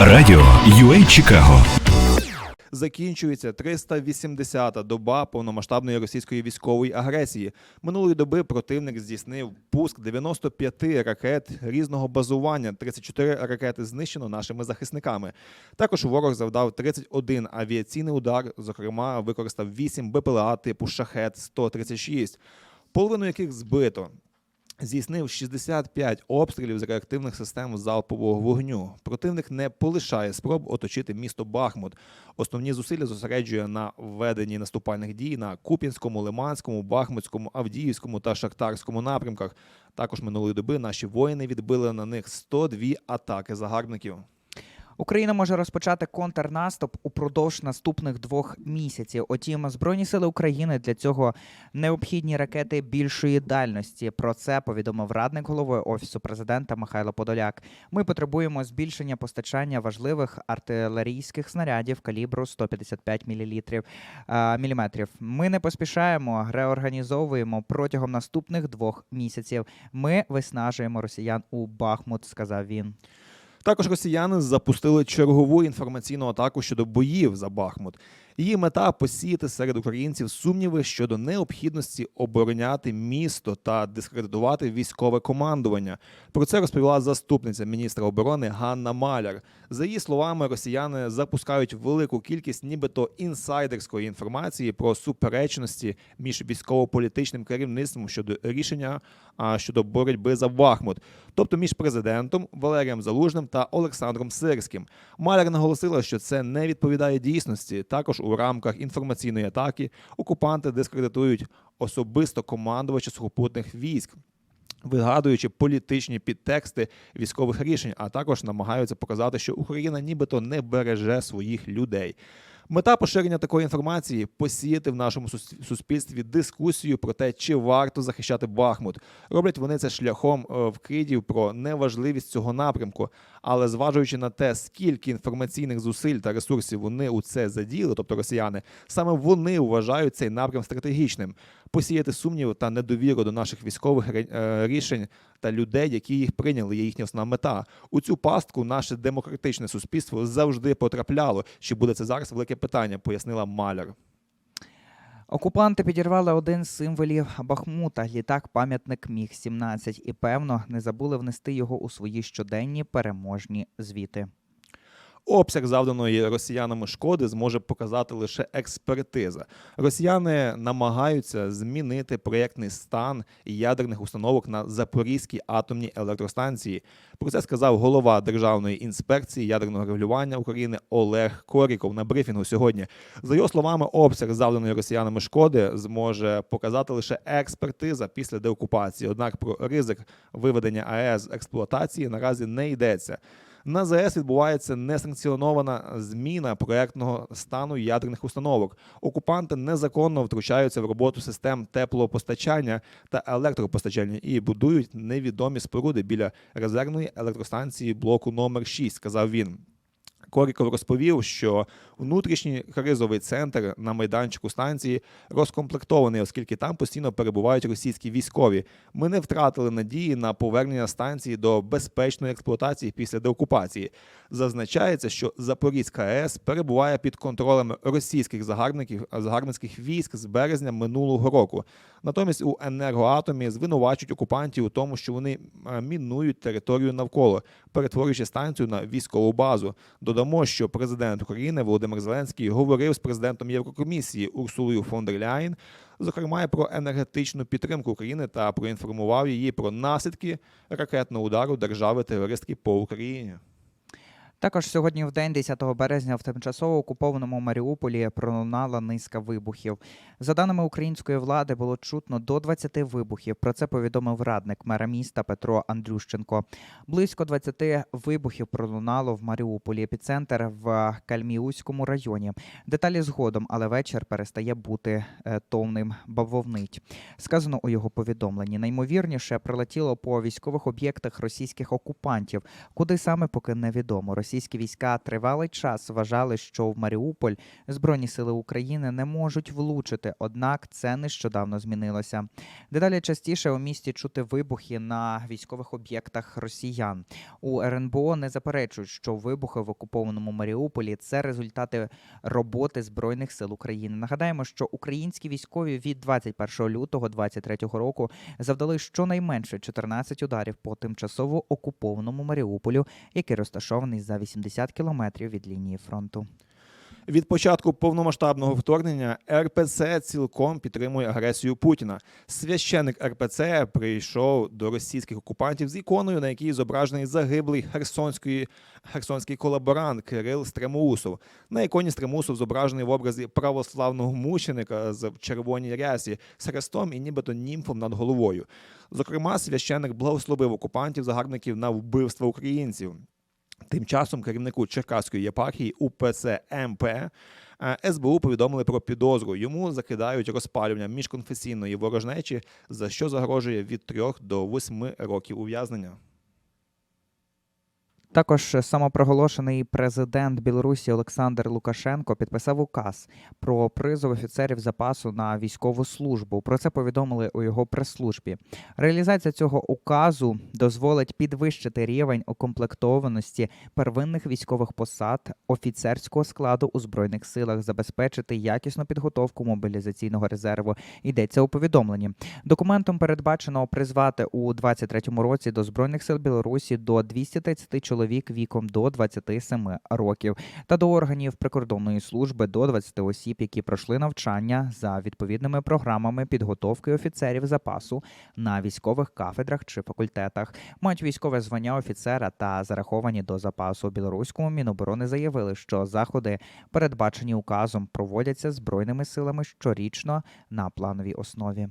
Радіо UA Чикаго. Закінчується 380-та доба повномасштабної російської військової агресії. Минулої доби противник здійснив пуск 95 ракет різного базування. 34 ракети знищено нашими захисниками. Також ворог завдав 31 авіаційний удар. Зокрема, використав 8 БПЛА типу Шахет 136 половину яких збито. Здійснив 65 обстрілів з реактивних систем залпового вогню. Противник не полишає спроб оточити місто Бахмут. Основні зусилля зосереджує на введенні наступальних дій на Куп'янському, Лиманському, Бахмутському, Авдіївському та Шахтарському напрямках. Також минулої доби наші воїни відбили на них 102 атаки загарбників. Україна може розпочати контрнаступ упродовж наступних двох місяців. Утім, збройні сили України для цього необхідні ракети більшої дальності. Про це повідомив радник голови офісу президента Михайло Подоляк. Ми потребуємо збільшення постачання важливих артилерійських снарядів калібру 155 мілілітрів а, міліметрів. Ми не поспішаємо, реорганізовуємо протягом наступних двох місяців. Ми виснажуємо росіян у Бахмут, сказав він. Також росіяни запустили чергову інформаційну атаку щодо боїв за Бахмут. Її мета посіяти серед українців сумніви щодо необхідності обороняти місто та дискредитувати військове командування. Про це розповіла заступниця міністра оборони Ганна Маляр. За її словами, росіяни запускають велику кількість, нібито інсайдерської інформації про суперечності між військово-політичним керівництвом щодо рішення щодо боротьби за Бахмут, тобто між президентом Валерієм Залужним та Олександром Сирським. Маляр наголосила, що це не відповідає дійсності. Також у рамках інформаційної атаки окупанти дискредитують особисто командувача сухопутних військ. Вигадуючи політичні підтексти військових рішень, а також намагаються показати, що Україна нібито не береже своїх людей. Мета поширення такої інформації посіяти в нашому суспільстві дискусію про те, чи варто захищати Бахмут. Роблять вони це шляхом е, вкидів про неважливість цього напрямку. Але зважуючи на те, скільки інформаційних зусиль та ресурсів вони у це заділи, тобто росіяни, саме вони вважають цей напрям стратегічним. Посіяти сумнів та недовіру до наших військових е, рішень та людей, які їх прийняли, є їхня основна мета. У цю пастку наше демократичне суспільство завжди потрапляло. Чи буде це зараз велике питання? Пояснила Маляр. Окупанти підірвали один з символів Бахмута літак пам'ятник Міг 17 і певно не забули внести його у свої щоденні переможні звіти. Обсяг завданої росіянами шкоди зможе показати лише експертиза. Росіяни намагаються змінити проєктний стан ядерних установок на Запорізькій атомній електростанції. Про це сказав голова Державної інспекції ядерного регулювання України Олег Коріков на брифінгу сьогодні. За його словами, обсяг завданої росіянами шкоди зможе показати лише експертиза після деокупації. Однак про ризик виведення АЕС експлуатації наразі не йдеться. На ЗАЕС відбувається несанкціонована зміна проектного стану ядерних установок. Окупанти незаконно втручаються в роботу систем теплопостачання та електропостачання і будують невідомі споруди біля резервної електростанції блоку номер 6, сказав він. Коріков розповів, що внутрішній кризовий центр на майданчику станції розкомплектований, оскільки там постійно перебувають російські військові. Ми не втратили надії на повернення станції до безпечної експлуатації після деокупації. Зазначається, що Запорізька АЕС перебуває під контролем російських загарбників загарбницьких військ з березня минулого року. Натомість у енергоатомі звинувачують окупантів у тому, що вони е, мінують територію навколо, перетворюючи станцію на військову базу. Додамо, що президент України Володимир Зеленський говорив з президентом Єврокомісії Урсулою фон дер Ляйн, зокрема про енергетичну підтримку України та проінформував її про наслідки ракетного удару держави-терористки по Україні. Також сьогодні, в день 10 березня, в тимчасово окупованому Маріуполі пролунала низка вибухів. За даними української влади, було чутно до 20 вибухів. Про це повідомив радник мера міста Петро Андрющенко. Близько 20 вибухів пролунало в Маріуполі. Епіцентр в Кальміуському районі. Деталі згодом, але вечір перестає бути е, товним бавовнить. Сказано у його повідомленні. Наймовірніше прилетіло по військових об'єктах російських окупантів. Куди саме поки невідомо. Російські війська тривалий час вважали, що в Маріуполь Збройні сили України не можуть влучити, однак це нещодавно змінилося. Дедалі частіше у місті чути вибухи на військових об'єктах росіян. У РНБО не заперечують, що вибухи в окупованому Маріуполі це результати роботи збройних сил України. Нагадаємо, що українські військові від 21 лютого 2023 року завдали щонайменше 14 ударів по тимчасово окупованому Маріуполю, який розташований за 80 кілометрів від лінії фронту. Від початку повномасштабного вторгнення РПЦ цілком підтримує агресію Путіна. Священик РПЦ прийшов до російських окупантів з іконою, на якій зображений загиблий херсонський, херсонський колаборант Кирил Стремоусов. На іконі Стремоусов зображений в образі православного мученика з червоній рясі з хрестом і нібито німфом над головою. Зокрема, священик благословив окупантів загарбників на вбивство українців. Тим часом керівнику Черкаської єпархії УПЦ МП е, СБУ повідомили про підозру. Йому закидають розпалювання міжконфесійної ворожнечі, за що загрожує від 3 до 8 років ув'язнення. Також самопроголошений президент Білорусі Олександр Лукашенко підписав указ про призов офіцерів запасу на військову службу. Про це повідомили у його прес-службі. Реалізація цього указу дозволить підвищити рівень укомплектованості первинних військових посад офіцерського складу у збройних силах, забезпечити якісну підготовку мобілізаційного резерву. Йдеться у повідомленні. Документом передбачено призвати у 23-му році до збройних сил Білорусі до 230 чоловік віком до 27 років та до органів прикордонної служби до 20 осіб, які пройшли навчання за відповідними програмами підготовки офіцерів запасу на військових кафедрах чи факультетах, мають військове звання офіцера та зараховані до запасу. Білоруському Міноборони заявили, що заходи, передбачені указом, проводяться збройними силами щорічно на плановій основі.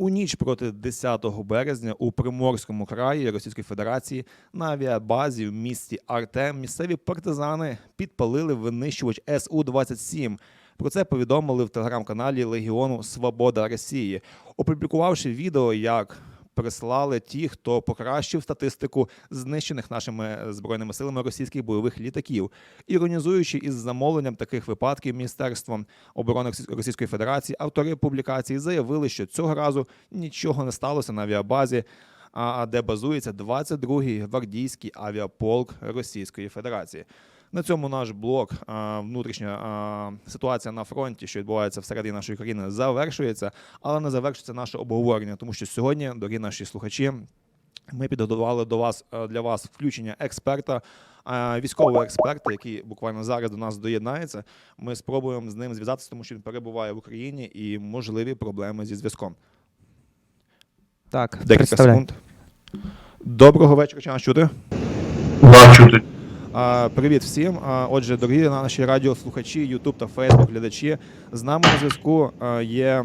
У ніч проти 10 березня у Приморському краї Російської Федерації на авіабазі в місті Артем місцеві партизани підпалили винищувач Су-27. Про це повідомили в телеграм-каналі Легіону Свобода Росії, опублікувавши відео, як прислали ті, хто покращив статистику знищених нашими збройними силами російських бойових літаків, іронізуючи із замовленням таких випадків Міністерством оборони Російської Федерації, автори публікації заявили, що цього разу нічого не сталося на авіабазі. А де базується 22-й гвардійський авіаполк Російської Федерації. На цьому наш блок, внутрішня ситуація на фронті, що відбувається всередині нашої країни, завершується, але не завершується наше обговорення, тому що сьогодні, дорогі наші слухачі, ми підготували до вас е, для вас включення експерта, військового експерта, який буквально зараз до нас доєднається. Ми спробуємо з ним зв'язатися, тому що він перебуває в Україні і можливі проблеми зі зв'язком. Так, Декілька секунд. Доброго вечора, чи нас чути? Да, чути. Привіт всім. Отже, дорогі наші радіослухачі, Ютуб та Фейсбук глядачі. З нами на зв'язку є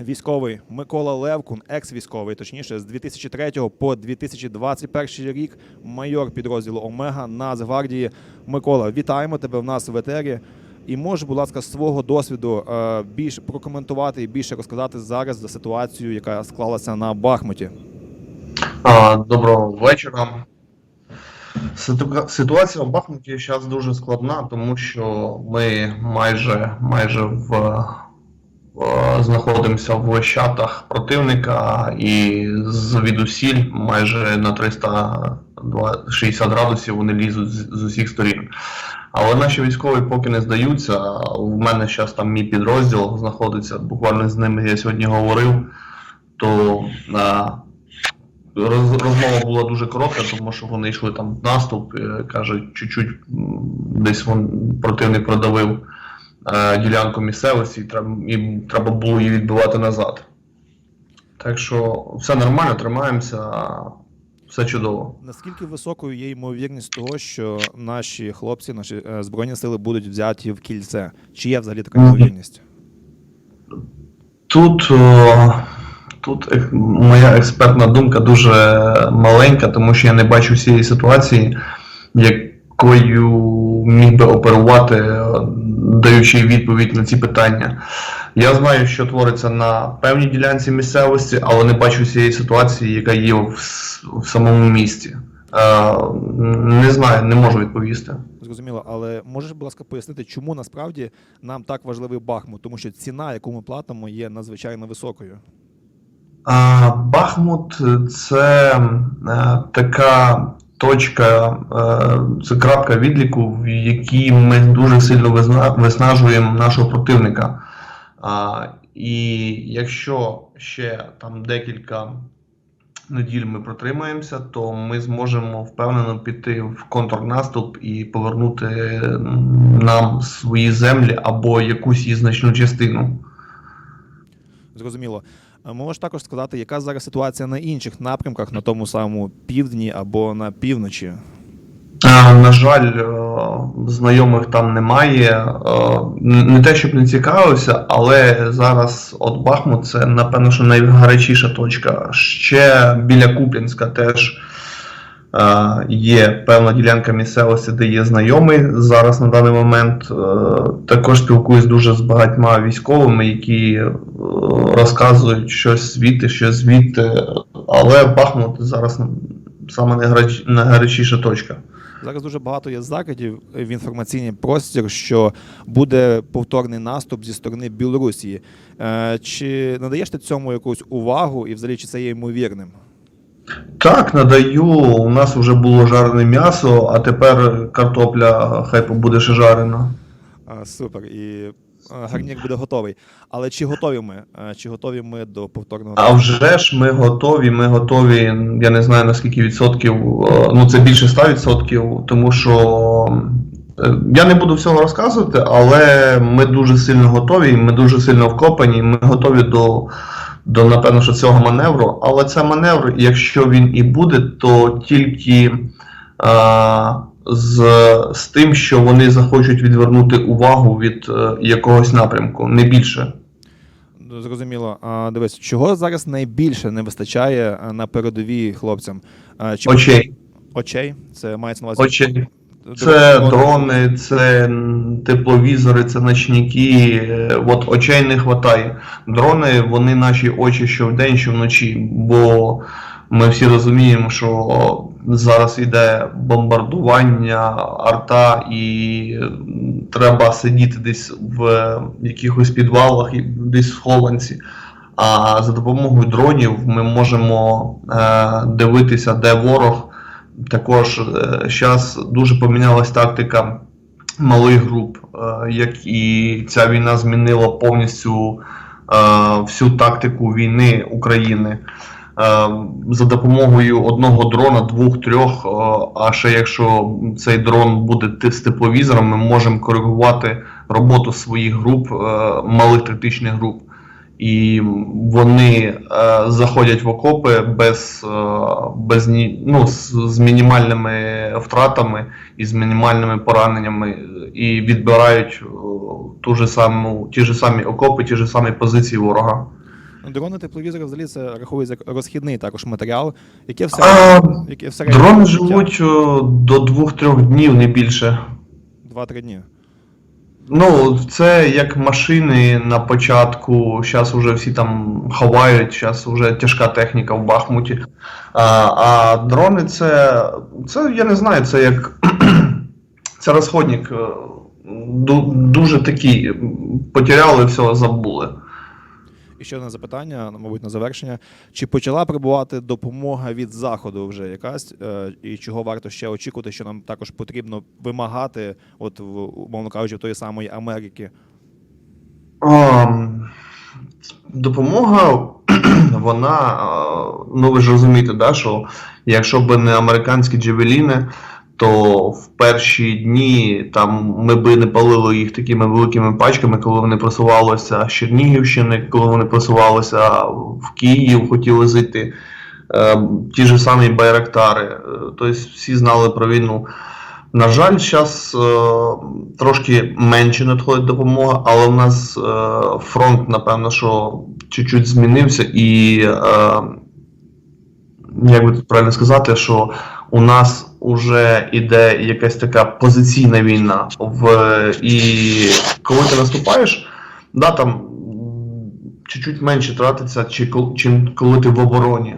військовий Микола Левкун, екс-військовий, точніше, з 2003 по 2021 рік, майор підрозділу Омега Нацгвардії. Микола, вітаємо тебе в нас в етері. І можеш, будь ласка, з свого досвіду більш прокоментувати і більше розказати зараз за ситуацію, яка склалася на Бахмуті. Доброго вечора. Ситу- Ситуація в Бахмуті зараз дуже складна, тому що ми майже, майже в, в- знаходимося в щатах противника і звідусіль майже на 360 градусів вони лізуть з, усіх сторін. Але наші військові поки не здаються. У мене зараз там мій підрозділ знаходиться. Буквально з ними я сьогодні говорив. То роз, розмова була дуже коротка, тому що вони йшли там в наступ, е, кажуть, чуть-чуть десь вон противник продавив е, ділянку місцевості, і треба, і треба було її відбивати назад. Так що все нормально, тримаємося, все чудово. Наскільки високою є ймовірність того, що наші хлопці, наші е, збройні сили будуть взяті в кільце? Чи є взагалі така ймовірність? Тут, о, тут моя експертна думка дуже маленька, тому що я не бачу всієї ситуації, якою міг би оперувати, даючи відповідь на ці питання. Я знаю, що твориться на певній ділянці місцевості, але не бачу всієї ситуації, яка є в, в самому місті. Е, не знаю, не можу відповісти. Зрозуміло, але можеш, будь ласка, пояснити, чому насправді нам так важливий Бахмут? Тому що ціна, яку ми платимо, є надзвичайно високою. Бахмут це е, така точка, е, це крапка відліку, в якій ми дуже сильно виснажуємо нашого противника. І якщо ще там декілька неділь ми протримаємося, то ми зможемо впевнено піти в контрнаступ і повернути нам свої землі або якусь її значну частину. Зрозуміло. Можеш також сказати, яка зараз ситуація на інших напрямках, на тому самому півдні або на півночі? На жаль, е, знайомих там немає. Е, Не те, щоб не цікавився, але зараз от Бахмут це, напевно, що найгарячіша точка. Ще біля Куп'янська теж є певна ділянка місцевості, де є знайомий зараз на даний момент. Е, Також спілкуюсь дуже з багатьма військовими, які е, розказують щось звідти, щось звідти. Але Бахмут зараз саме найгарячіша точка. Зараз дуже багато є закидів в інформаційний простір, що буде повторний наступ зі сторони Білорусі. Е, Чи надаєш ти цьому якусь увагу і взагалі чи це є ймовірним? Так, надаю. У нас вже було жарене м'ясо, а тепер картопля хай побуде ще жарена. А, Супер. І гарнір буде готовий. Але чи готові ми? Чи готові ми до повторного А вже ж ми готові. Ми готові. Я не знаю наскільки відсотків. е, Ну це більше 100%, тому що е, я не буду всього розказувати, але ми дуже сильно готові, ми дуже сильно вкопані. Ми готові до, до напевно, що цього маневру. Але це маневр, якщо він і буде, то тільки. а, з, з тим, що вони захочуть відвернути увагу від е, якогось напрямку, не більше. Зрозуміло. А, Дивись, чого зараз найбільше не вистачає е, на передовій хлопцям? Чи Очей. очей? Це мається на увазі. Очей. Це дрони, це тепловізори, це ночники. е, От очей не вистачає. Дрони, вони наші очі що вдень, що вночі. Бо ми всі розуміємо, що зараз йде бомбардування, арта, і треба сидіти десь в якихось підвалах, десь в схованці. А за допомогою дронів ми можемо е, дивитися, де ворог. Також зараз дуже помінялась тактика малих груп, е, як і ця війна змінила повністю е, всю тактику війни України. Е, За допомогою одного дрона, двох-трьох, е, а ще якщо цей дрон буде з тепловізором, ми можемо коригувати роботу своїх груп, е, малих тактичних груп. І вони е, заходять в окопи без, е, без ну, з, з мінімальними втратами і з мінімальними пораненнями, і відбирають е, ту же саму, ті ж самі окопи, ті ж самі позиції ворога. Ну, Дрони тепловізори взагалі це рахується як розхідний також матеріал, яке все, А, яке в середньому Дрони життя живуть до 2-3 днів, не більше. 2-3 дні. Ну, це як машини на початку. Зараз вже всі там ховають, зараз вже тяжка техніка в Бахмуті. А, а дрони це, це, я не знаю, це як це розходник. е, Дуже такий, потеряли все, забули. І ще одне запитання, ну, мабуть, на завершення. Чи почала прибувати допомога від заходу вже якась, е, і чого варто ще очікувати, що нам також потрібно вимагати, от умовно кажучи, в тої самої Америки? Ам, Допомога, вона, ну ви ж розумієте, да, що якщо б не американські джевеліни, то в перші дні там ми би не палили їх такими великими пачками, коли вони просувалися з Чернігівщини, коли вони просувалися в Київ, хотіли зайти. Е, Ті ж самі Байрактари. Е, Тобто всі знали про війну. На жаль, зараз е, трошки менше надходить допомога, але в нас фронт, напевно, що чуть-чуть змінився, і як би тут правильно сказати, що у нас вже іде якась така позиційна війна. В, і коли ти наступаєш, да, там чуть-чуть менше тратиться, чи, чим коли ти в обороні.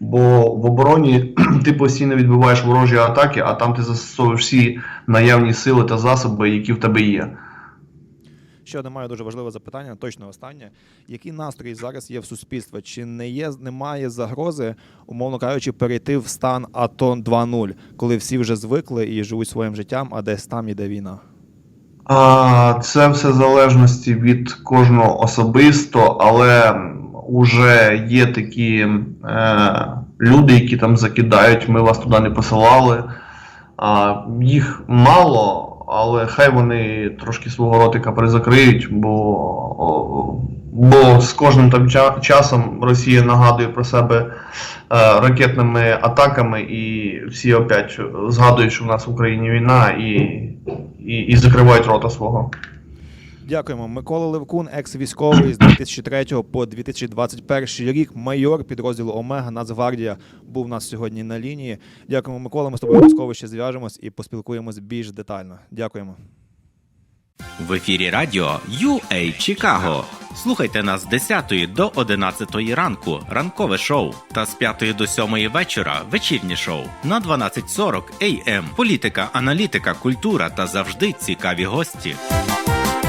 Бо в обороні ти постійно відбиваєш ворожі атаки, а там ти застосовуєш всі наявні сили та засоби, які в тебе є. Ще одне маю дуже важливе запитання, точно останнє. Який настрій зараз є в суспільстві? Чи не є, немає загрози, умовно кажучи, перейти в стан АТО 2.0, коли всі вже звикли і живуть своїм життям, а десь там іде війна? А, Це все в залежності від кожного особисто, але вже є такі е, люди, які там закидають, ми вас туди не посилали. А, їх мало, але хай вони трошки свого ротика призакриють, бо, бо з кожним там часом Росія нагадує про себе е, ракетними атаками, і всі опять згадують, що в нас в Україні війна, і, і, і закривають рота свого. Дякуємо. Микола Левкун, екс-військовий з 2003 по 2021 рік, майор підрозділу Омега Нацгвардія, був у нас сьогодні на лінії. Дякуємо, Микола. Ми з тобою обов'язково ще зв'яжемось і поспілкуємось більш детально. Дякуємо. В ефірі радіо UA Чикаго. Слухайте нас з 10 до 11 ранку, ранкове шоу, та з 5 до 7 вечора вечірнє шоу на 12.40 AM. Політика, аналітика, культура та завжди цікаві гості.